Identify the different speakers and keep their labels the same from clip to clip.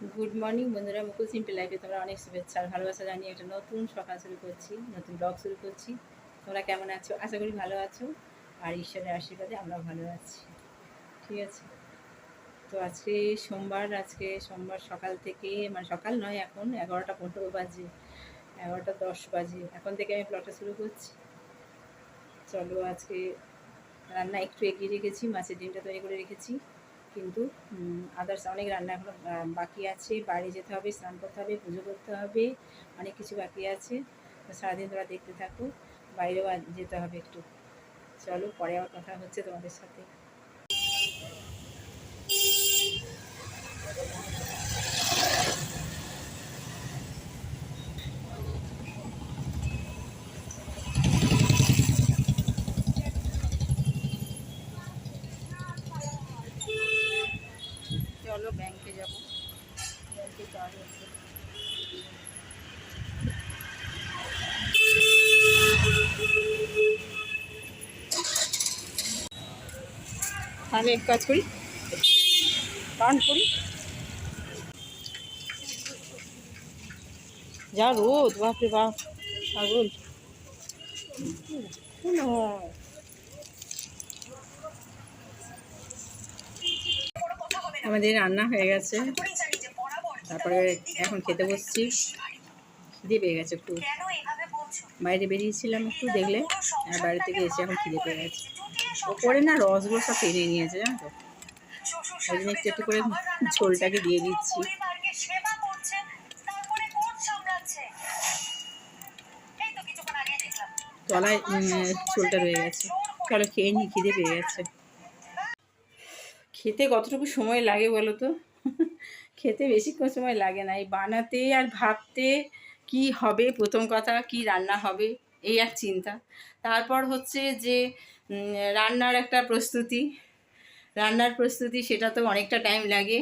Speaker 1: Good morning বন্ধুরা। মুকুল simple লাইফে তোমরা অনেক শুভেচ্ছা আর ভালোবাসা জানিয়ে একটা নতুন সকাল শুরু করছি, নতুন ব্লগ শুরু করছি। তোমরা কেমন আছো? আশা করি ভালো আছো। আর ঈশ্বরের আশীর্বাদে আমরাও ভালো আছি। ঠিক আছে? তো আজকে সোমবার আজকে সোমবার সকাল থেকে মানে সকাল নয় এখন, এগারোটা পনেরো বাজে, এগারোটা দশ বাজে। এখন থেকে আমি ব্লগটা শুরু করছি। চলো আজকে রান্না একটু এগিয়ে রেখেছি, মাছের ডিমটা তৈরি করে রেখেছি। কিন্তু আদার্স অনেক রান্না এখনও বাকি আছে। বাড়ি যেতে হবে, স্নান করতে হবে, পুজো করতে হবে, অনেক কিছু বাকি আছে। তো সারাদিন তোমরা দেখতে থাকো, বাইরেও যেতে হবে একটু। চলো, পরে আবার কথা হচ্ছে তোমাদের সাথে চলো ব্যাংকে যাব ব্যাংকে কাজ আছে তাহলে এক কাজ করি। কান করি। যা রোদ, বাপরে বাপ পাগল আমাদের রান্না হয়ে গেছে। তারপরে এখন খেতে বসছি। খিদে পেয়ে গেছে একটু। বাইরে বেরিয়েছিলাম একটু দেখলে আর বাইরে থেকে এসে এখন খিদে পেয়ে গেছে। ওপরে না রসগুলো সব টেনে নিয়েছে জানো তো? ওই জন্য একটু একটু করে ঝোলটাকে দিয়ে দিচ্ছি। উম, ঝোলটা রয়ে গেছে। চলো খেয়ে নিই খিদে পেয়ে গেছে। খেতে কতটুকু সময় লাগে বলো তো? খেতে বেশিক্ষণ সময় লাগে না। এই বানাতে আর ভাবতে কি হবে, প্রথম কথা কি রান্না হবে, এই এক চিন্তা। তারপর হচ্ছে যে রান্নার একটা প্রস্তুতি। রান্নার প্রস্তুতি, সেটা তো অনেকটা টাইম লাগে।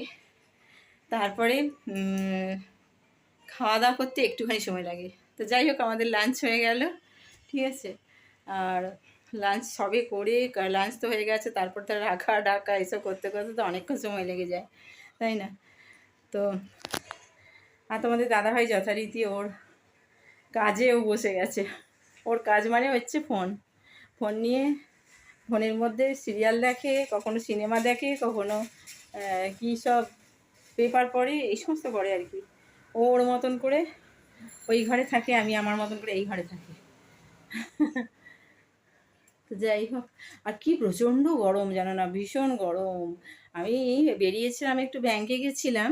Speaker 1: তারপরে খাওয়া দাওয়া করতে একটুখানি সময় লাগে। তো যাই হোক, আমাদের লাঞ্চ হয়ে গেল, ঠিক আছে? আর লাঞ্চ সবে করে লাঞ্চ তো হয়ে গেছে, তারপর তো রাখা, ডাকা, এসব করতে করতে তো অনেকক্ষণ সময় লেগে যায়, তাই না? তো, আর তোমাদের দাদাভাই যথারীতি ওর কাজেও বসে গেছে। ওর কাজ মানে হচ্ছে ফোন। ফোন নিয়ে ফোনের মধ্যে সিরিয়াল দেখে, কখনো সিনেমা দেখে, কখনো কী সব পেপার পড়ে, এই সমস্ত করে আর কি। ও ওর মতন করে ওই ঘরে থাকে, আমি আমার মতন করে এই ঘরে থাকি। তো যাই হোক, আর কি প্রচণ্ড গরম জানো না, ভীষণ গরম। আমি বেরিয়েছিলাম একটু ব্যাংকে গেছিলাম,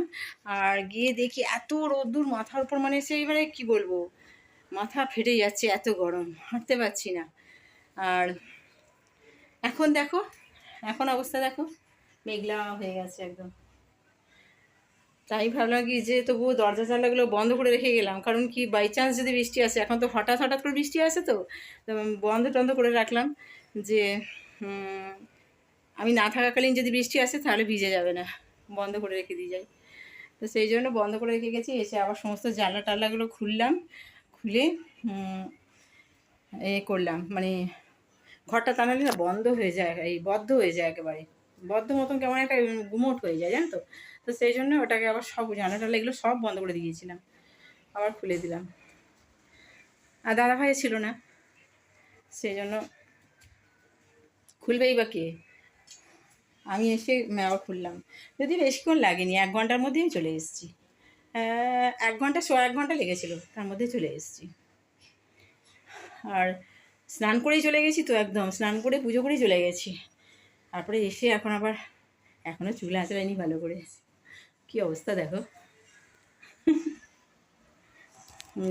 Speaker 1: আর গিয়ে দেখি এত রোদ্দুর, মাথার উপর মানে সেই মানে কি বলব? মাথা ফেটে যাচ্ছে এত গরম, হাঁটতে পারছি না। আর এখন দেখো, এখন অবস্থা দেখো, মেঘলা হয়ে গেছে একদম। তাই ভাবলাম কি যে তবুও দরজা জানলাগুলো বন্ধ করে রেখে গেলাম, কারণ কি বাই চান্স যদি বৃষ্টি আসে, এখন তো হঠাৎ হঠাৎ করে বৃষ্টি আসে তো তো বন্ধ টন্ধ করে রাখলাম যে আমি না থাকাকালীন যদি বৃষ্টি আসে তাহলে ভিজে যাবে না, বন্ধ করে রেখে দিয়ে যাই। তো সেই জন্য বন্ধ করে রেখে গেছি, এসে আবার সমস্ত জানলা টাল্লাগুলো খুললাম খুলে এ করলাম। মানে ঘরটা টানালে না বন্ধ হয়ে যায়, এই বদ্ধ হয়ে যায় একেবারে। বদ্ধ মতন কেমন একটা গুমোট হয়ে যায়, জানো তো? তো সেই জন্য ওটাকে আবার সব জানলা টালা এগুলো সব বন্ধ করে দিয়েছিলাম। আবার খুলে দিলাম। আর দাদা ভাই ছিল না। সেই জন্য খুলবেই বা কে? আমি এসে আবার খুললাম। যদি বেশিক্ষণ লাগেনি, এক ঘণ্টার মধ্যেই চলে এসেছি। এক ঘণ্টা, সোয়া এক ঘণ্টা লেগেছিল, তার মধ্যে চলে এসেছি। আর স্নান করেই চলে গেছি তো একদম, স্নান করে পুজো করেই চলে গেছি। তারপরে এসে এখন আবার এখনও চুল আঁচড়াইনি ভালো করে। কি অবস্থা দেখো।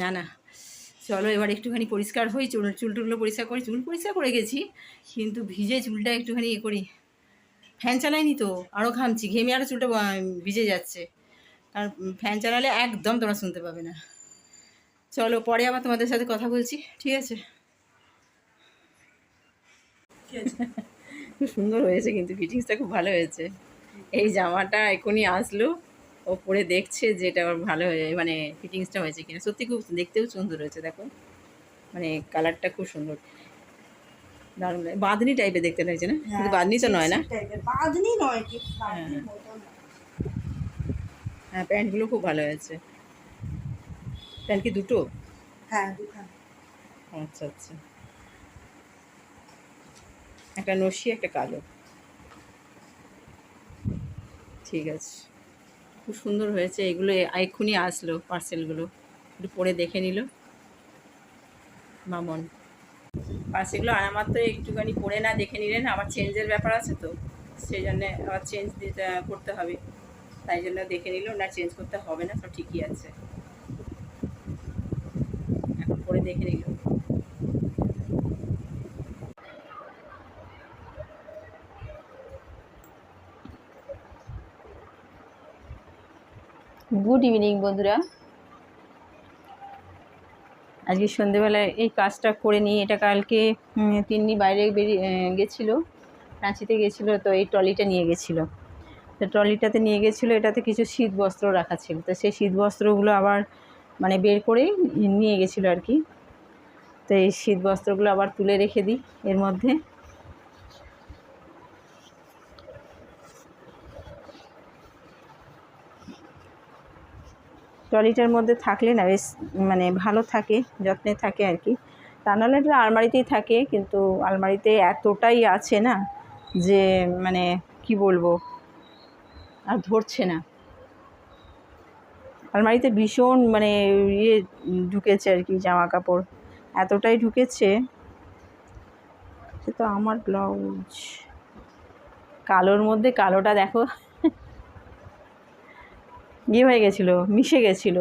Speaker 1: না না, চলো এবার একটুখানি পরিষ্কার হই, চুল চুল টুলগুলো পরিষ্কার করি, চুল পরিষ্কার করে গেছি, কিন্তু ভিজে চুলটা একটুখানি ইয়ে করি। ফ্যান চালাইনি তো আরও ঘামছি, ঘেমে আরও চুলটা ভিজে যাচ্ছে। কারণ ফ্যান চালালে একদম তোমরা শুনতে পাবে না। চলো পরে আবার তোমাদের সাথে কথা বলছি ঠিক আছে? খুব সুন্দর হয়েছে কিন্তু ফিটিংসটা খুব ভালো হয়েছে। এই জামাটা এখনই আসলো ও পরে দেখছে যে এটা আবার ভালো হয়ে মানে ফিটিংসটা হয়েছে কিনা। সত্যি খুব দেখতেও সুন্দর হয়েছে দেখো। মানে কালারটা খুব সুন্দর। দারুণ। বাঁধনি টাইপের দেখতে লাগছে না? কিন্তু বাঁধনি তো নয় না?
Speaker 2: বাঁধনি নয়।
Speaker 1: হ্যাঁ, প্যান্টগুলো খুব ভালো হয়েছে। প্যান্ট কি দুটো?
Speaker 2: হ্যাঁ দুখান
Speaker 1: আচ্ছা আচ্ছা। একটা নসি একটা কালো। ঠিক আছে। খুব সুন্দর হয়েছে। এগুলো এক্ষুনি আসলো পার্সেলগুলো। একটু পরে দেখে নিল। মামন। পার্সেলগুলো আনা মাত্র একটুখানি পরে না দেখে নিলেন। আবার চেঞ্জের ব্যাপার আছে তো। সেই জন্যে আবার চেঞ্জ দিতে করতে হবে। তাই জন্য দেখে নিল, না চেঞ্জ করতে হবে না, সব ঠিকই আছে। এখন পরে দেখে নিল। গুড ইভিনিং বন্ধুরা। আজকে সন্ধেবেলায় এই কাজটা করে নিই এটা কালকে তিন্নি বাইরে বেরিয়ে গেছিল, রাঁচিতে গেছিল, তো এই ট্রলিটা নিয়ে গেছিল। তো ট্রলিটাতে নিয়ে গেছিল, এটাতে কিছু শীত বস্ত্র রাখা ছিল। তো সেই শীত বস্ত্রগুলো আবার মানে বের করে নিয়ে গেছিল আর কি। তো এই শীত বস্ত্রগুলো আবার তুলে রেখে দিই এর মধ্যে। ট্রলিটার মধ্যে থাকলে না বেশ মানে ভালো থাকে, যত্নে থাকে আর কি। তা নাহলে এটা আলমারিতেই থাকে, কিন্তু আলমারিতে এতটাই আছে না যে মানে কি বলব? আর ধরছে না। আলমারিতে ভীষণ মানে ইয়ে ঢুকেছে আর কি জামা কাপড় এতটাই ঢুকেছে সে তো আমার ব্লাউজ। কালোর মধ্যে কালোটা দেখো। ইয়ে হয়ে গেছিল, মিশে গেছিল।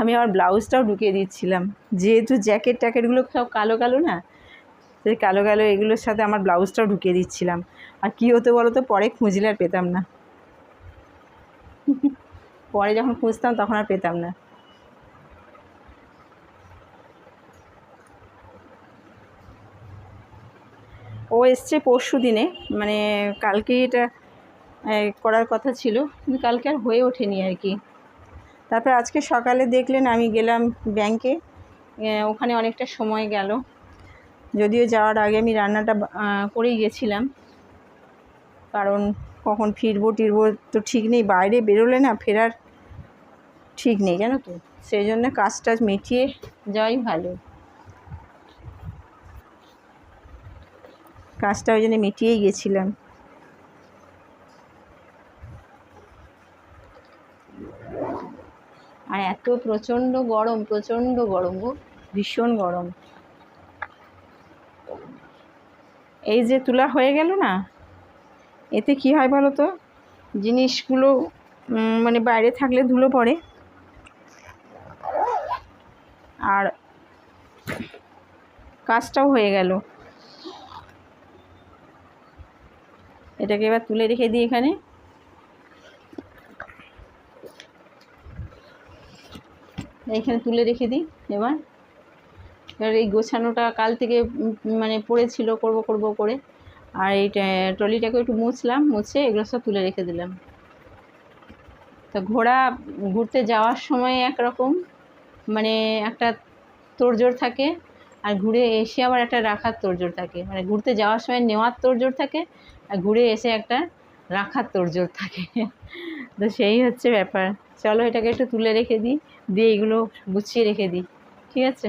Speaker 1: আমি আমার ব্লাউজটাও ঢুকিয়ে দিচ্ছিলাম। যেহেতু জ্যাকেট ট্যাকেটগুলো সব কালো কালো না কালো কালো এগুলোর সাথে আমার ব্লাউজটাও ঢুকিয়ে দিচ্ছিলাম। আর কী হতো বলো তো পরে খুঁজলে আর পেতাম না। পরে যখন খুঁজতাম তখন আর পেতাম না। ও এসছে পরশু দিনে মানে কালকে এটা করার কথা ছিল, কিন্তু কালকে আর হয়ে ওঠেনি আর কি। তারপর আজকে সকালে দেখলেন আমি গেলাম ব্যাংকে ওখানে অনেকটা সময় গেল। যদিও যাওয়ার আগে আমি রান্নাটা করেই গেছিলাম। কারণ কখন ফিরবো টিরবো তো ঠিক নেই, বাইরে বেরোলে না ফেরার ঠিক নেই, জানো তো? সেই জন্য কাজ টাজ মিটিয়ে যাওয়াই ভালো। কাজটা ওই জন্য মিটিয়েই গেছিলাম। আর এত প্রচণ্ড গরম প্রচণ্ড গরম গো, ভীষণ গরম। এই যে তোলা হয়ে গেল না? এতে কি হয় বলো তো? জিনিসগুলো মানে বাইরে থাকলে ধুলো পড়ে। আর কাজটাও হয়ে গেল। এটাকে এবার তুলে রেখে দিই এখানে। এইখানে তুলে রেখে দিই এবার। এবার এই গোছানোটা কাল থেকে মানে পড়েছিল, করব করব করে। আর এই ট্রলিটাকে একটু মুছলাম, মুছে এগুলো সব তুলে রেখে দিলাম। তো ঘোড়া ঘুরতে যাওয়ার সময় একরকম মানে একটা তোড়জোড় থাকে, আর ঘুরে এসে আবার একটা রাখার তোড়জোড় থাকে। মানে ঘুরতে যাওয়ার সময় নেওয়ার তোড়জোড় থাকে, আর ঘুরে এসে একটা রাখার তোড়জোড় থাকে। তো সেই হচ্ছে ব্যাপার। চলো এটাকে একটু তুলে রেখে দিই, দিয়ে এগুলো গুছিয়ে রেখে দিই। ঠিক আছে?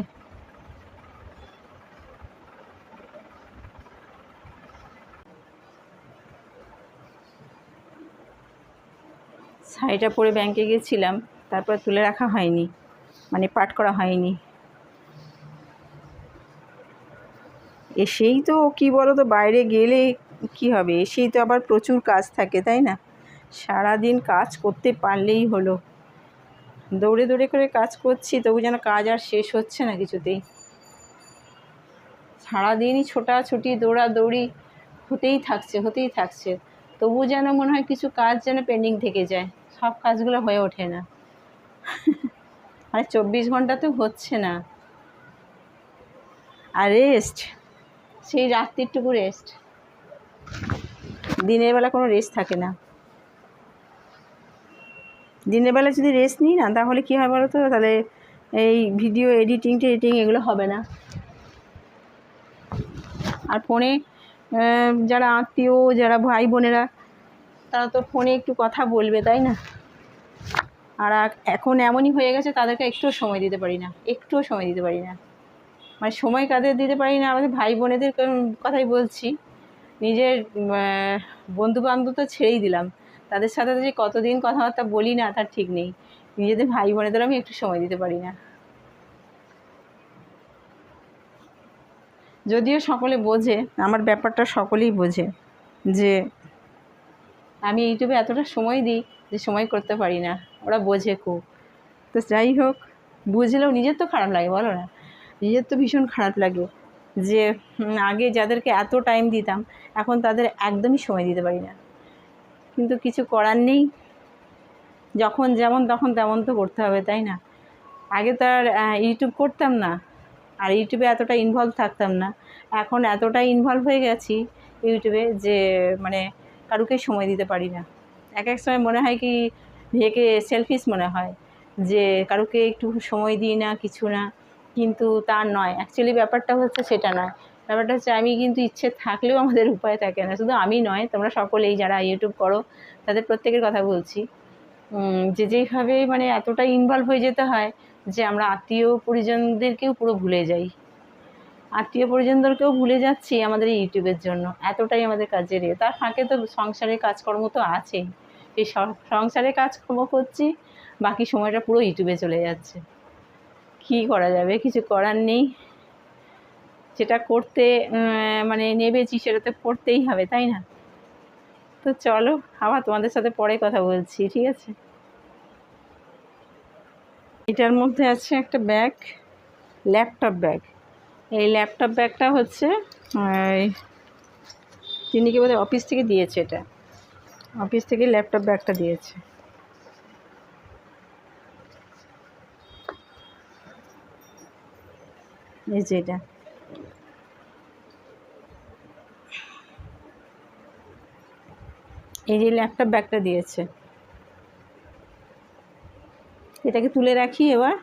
Speaker 1: শাড়িটা পরে ব্যাংকে গেছিলাম, তারপর তুলে রাখা হয়নি মানে পাট করা হয়নি। এসেই তো কি বলো তো বাইরে গেলে কি হবে? এসেই তো আবার প্রচুর কাজ থাকে, তাই না? সারাদিন কাজ করতে পারলেই হলো। দৌড়ে দৌড়ে করে কাজ করছি, তবু যেন কাজ আর শেষ হচ্ছে না কিছুতেই। সারাদিনই ছোটাছুটি, দৌড়াদৌড়ি হতেই থাকছে হতেই থাকছে। তবু যেন মনে হয় কিছু কাজ যেন পেন্ডিং থেকে যায়। সব কাজগুলো হয়ে ওঠে না। মানে চব্বিশ ঘণ্টা তো হচ্ছে না। আর রেস্ট সেই রাত্রিটুকু রেস্ট দিনের বেলা কোনো রেস্ট থাকে না। দিনের বেলা যদি রেস্ট নিই না, তাহলে কী হয় বলো তো তাহলে এই ভিডিও এডিটিং টেডিটিং এগুলো হবে না। আর ফোনে যারা আত্মীয়, যারা ভাই বোনেরা তারা তো ফোনে একটু কথা বলবে, তাই না? আর এখন এমনই হয়ে গেছে, তাদেরকে একটুও সময় দিতে পারি না একটুও সময় দিতে পারি না। মানে সময় কাদের দিতে পারি না, আমাদের ভাই বোনেদের কথাই বলছি। নিজের বন্ধু বান্ধব তো ছেড়েই দিলাম। তাদের সাথে যে কতদিন কথাবার্তা বলি না, তার ঠিক নেই। নিজেদের ভাই বোনেদের আমি একটু সময় দিতে পারি না। যদিও সকলে বোঝে, আমার ব্যাপারটা সকলেই বোঝে যে আমি ইউটিউবে এতটা সময় দিই যে সময় করতে পারি না। ওরা বোঝে খুব। তো যাই হোক, বুঝলেও নিজের তো খারাপ লাগে, বলো না। নিজের তো ভীষণ খারাপ লাগে যে আগে যাদেরকে এত টাইম দিতাম, এখন তাদের একদমই সময় দিতে পারি না। কিন্তু কিছু করার নেই। যখন যেমন তখন তেমন তো করতে হবে, তাই না? আগে তো আর ইউটিউব করতাম না। আর ইউটিউবে এতটা ইনভলভ থাকতাম না। এখন এতটাই ইনভলভ হয়ে গেছি ইউটিউবে যে মানে কারুকে সময় দিতে পারি না। এক এক সময় মনে হয় কি নিজেকে সেলফিশ মনে হয় যে কারুকে একটু সময় দিই না, কিছু না। কিন্তু তার নয়। অ্যাকচুয়ালি ব্যাপারটা হচ্ছে সেটা নয়। ব্যাপারটা হচ্ছে আমি কিন্তু ইচ্ছে থাকলেও আমাদের উপায় থাকে না। শুধু আমি নয়, তোমরা সকলেই যারা ইউটিউব করো, তাদের প্রত্যেকের কথা বলছি। যে যেইভাবে মানে এতটা ইনভলভ হয়ে যেতে হয় যে আমরা আত্মীয় পরিজনদেরকেও পুরো ভুলে যাই। আত্মীয় পরিজনদেরকেও ভুলে যাচ্ছি আমাদের ইউটিউবের জন্য। এতটাই আমাদের কাজের ইয়ে। তার ফাঁকে তো সংসারের কাজকর্ম তো আছেই। এই সং- সংসারের কাজকর্ম করছি, বাকি সময়টা পুরো ইউটিউবে চলে যাচ্ছে। কী করা যাবে? কিছু করার নেই। যেটা করতে মানে নেবেছি সেটা তো করতেই হবে, তাই না? তো চলো, আবার তোমাদের সাথে পরে কথা বলছি, ঠিক আছে? এটার মধ্যে আছে একটা ব্যাগ, ল্যাপটপ ব্যাগ। এই ল্যাপটপ ব্যাগটা হচ্ছে তিনিকে বোধহয় অফিস থেকে দিয়েছে এটা? অফিস থেকে ল্যাপটপ ব্যাগটা দিয়েছে। এই যে এটা। এই যে ল্যাপটপ ব্যাগটা দিয়েছে। এটাকে তুলে রাখি এবার।